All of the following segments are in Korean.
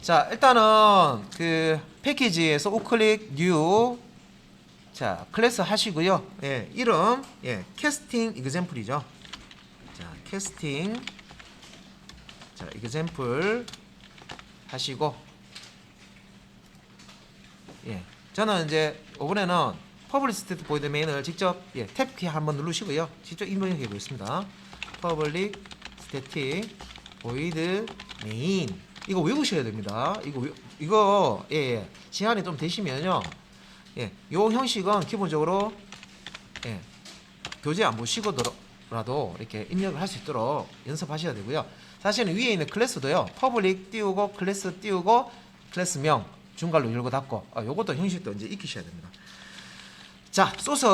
자, 일단은 그 패키지에서 우클릭 뉴 자, 클래스 하시고요. 예, 이름 예, 캐스팅 이그젬플이죠. 자, 캐스팅 자, 이그젬플 하시고 예. 저는 이제 이번에는 퍼블릭 스테이트 보이드 메인을 직접 예, 탭키 한번 누르시고요. 직접 입력해 보겠습니다. 퍼블릭 스태틱 보이드 메인 이거 외우셔야 됩니다. 이거 외- 이거 예, 예. 시간이 좀 되시면요. 예. 요 형식은 기본적으로 예. 교재 안 보시고라도 이렇게 입력을 할 수 있도록 연습하셔야 되고요. 사실은 위에 있는 클래스도요. 퍼블릭 띄우고 클래스 띄우고 클래스명 중괄로 열고 닫고 아, 요것도 형식도 이제 익히셔야 됩니다. 자, 소스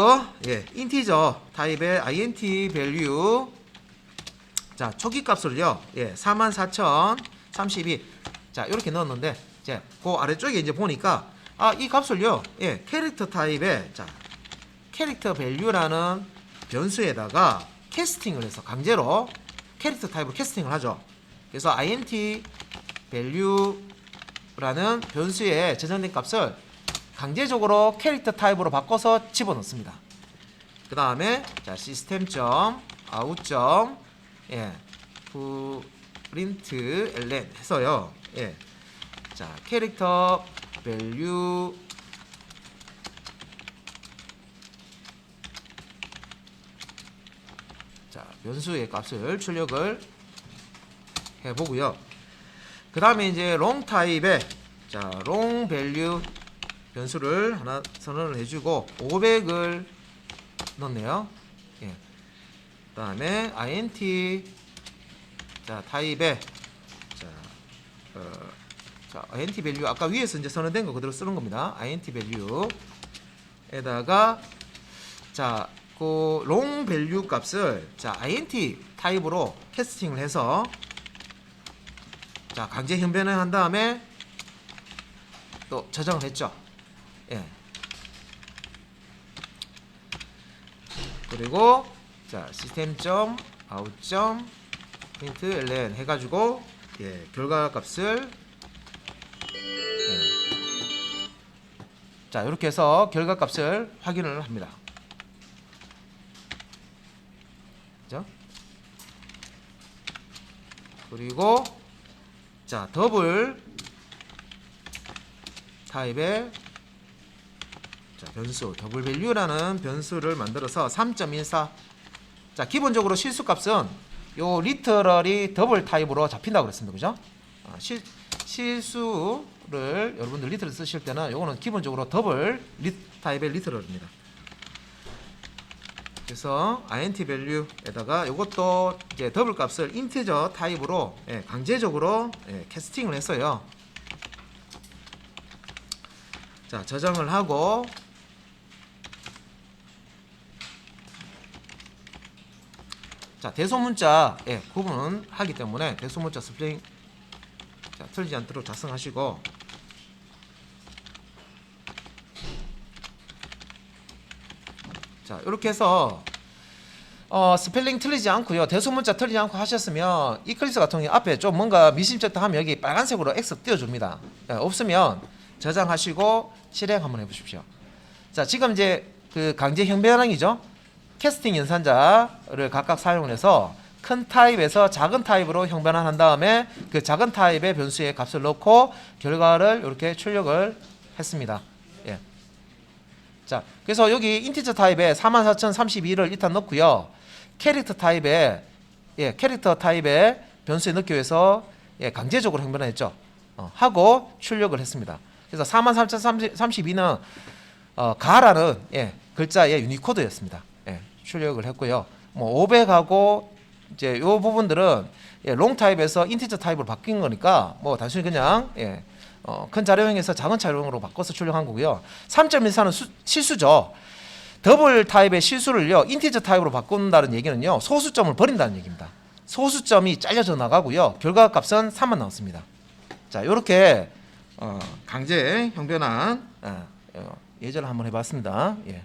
예, 인티저 타입의 int value 자, 초기 값을요. 예, 44,032. 자, 이렇게 넣었는데 이제 그 아래쪽에 이제 보니까 아, 이 값을요. 예, 캐릭터 타입의 자, 캐릭터 밸류라는 변수에다가 캐스팅을 해서 강제로 캐릭터 타입으로 캐스팅을 하죠. 그래서 int value라는 변수에 저장된 값을 강제적으로 캐릭터 타입으로 바꿔서 집어넣습니다. 그 다음에 자점 예, 프린트 ln 해서요. 예, 자 캐릭터 밸류 자 변수의 값을 출력을 해 보고요. 그 다음에 이제 롱 타입의 자롱 밸류 변수를 하나 선언을 해주고 500을 넣네요. 예. 그다음에 int 자 타입의 자, 어, 자 int 밸류 아까 위에서 이제 선언된 거 그대로 쓰는 겁니다. int 밸류에다가 자 그롱 밸류 값을 자 int 타입으로 캐스팅을 해서 자 강제 형변을 한 다음에 또 저장을 했죠. 예. 그리고 자 시스템 점 아웃 점 프린트 ln 해가지고 예 결과 값을 예. 자 이렇게 해서 결과 값을 확인을 합니다. 그죠? 그리고 자 더블 타입의 자, 변수 더블 밸류라는 변수를 만들어서 3.14. 자, 기본적으로 실수 값은 요 리터럴이 더블 타입으로 잡힌다고 그랬습니다. 그죠? 아, 실 실수를 여러분들 리터럴 쓰실 때는 요거는 기본적으로 더블 리, 타입의 리터럴입니다. 그래서 int value에다가 요것도 이제 더블 값을 인티저 타입으로 예, 강제적으로 예, 캐스팅을 했어요. 자, 저장을 하고 자 대소문자 예, 구분은 하기 때문에 대소문자 스프링 자, 틀리지 않도록 작성하시고. 자 이렇게 해서 어, 스펠링 틀리지 않고요. 대소문자 틀리지 않고 하셨으면 이클리스 같은 경우 앞에 좀 뭔가 미심쩍다 하면 여기 빨간색으로 X 띄워줍니다. 예, 없으면 저장하시고 실행 한번 해보십시오. 자 지금 이제 그 강제 형변형이죠 캐스팅 연산자를 각각 사용을 해서 큰 타입에서 작은 타입으로 형변환한 다음에 그 작은 타입의 변수의 값을 넣고 결과를 이렇게 출력을 했습니다. 예. 자, 그래서 여기 인티저 타입에 44,032를 일단 넣고요. 캐릭터 타입에 예, 캐릭터 타입의 변수에 넣기 위해서 예, 강제적으로 형변했죠. 어, 하고 출력을 했습니다. 그래서 43,032는 어, 가라는 예, 글자의 유니코드였습니다. 예, 출력을 했고요. 뭐 500하고 이제 요 부분들은 예, 롱 타입에서 인티저 타입으로 바뀐 거니까 뭐 단순히 그냥 예, 어, 큰 자료형에서 작은 자료형으로 바꿔서 출력한 거고요. 3.14는 수, 실수죠. 더블 타입의 실수를요 인티저 타입으로 바꾼다는 얘기는요 소수점을 버린다는 얘기입니다. 소수점이 잘려져 나가고요 결과 값은 3만 나왔습니다. 자 이렇게 어, 강제 형변한 어, 어, 예제를 한번 해봤습니다. 예.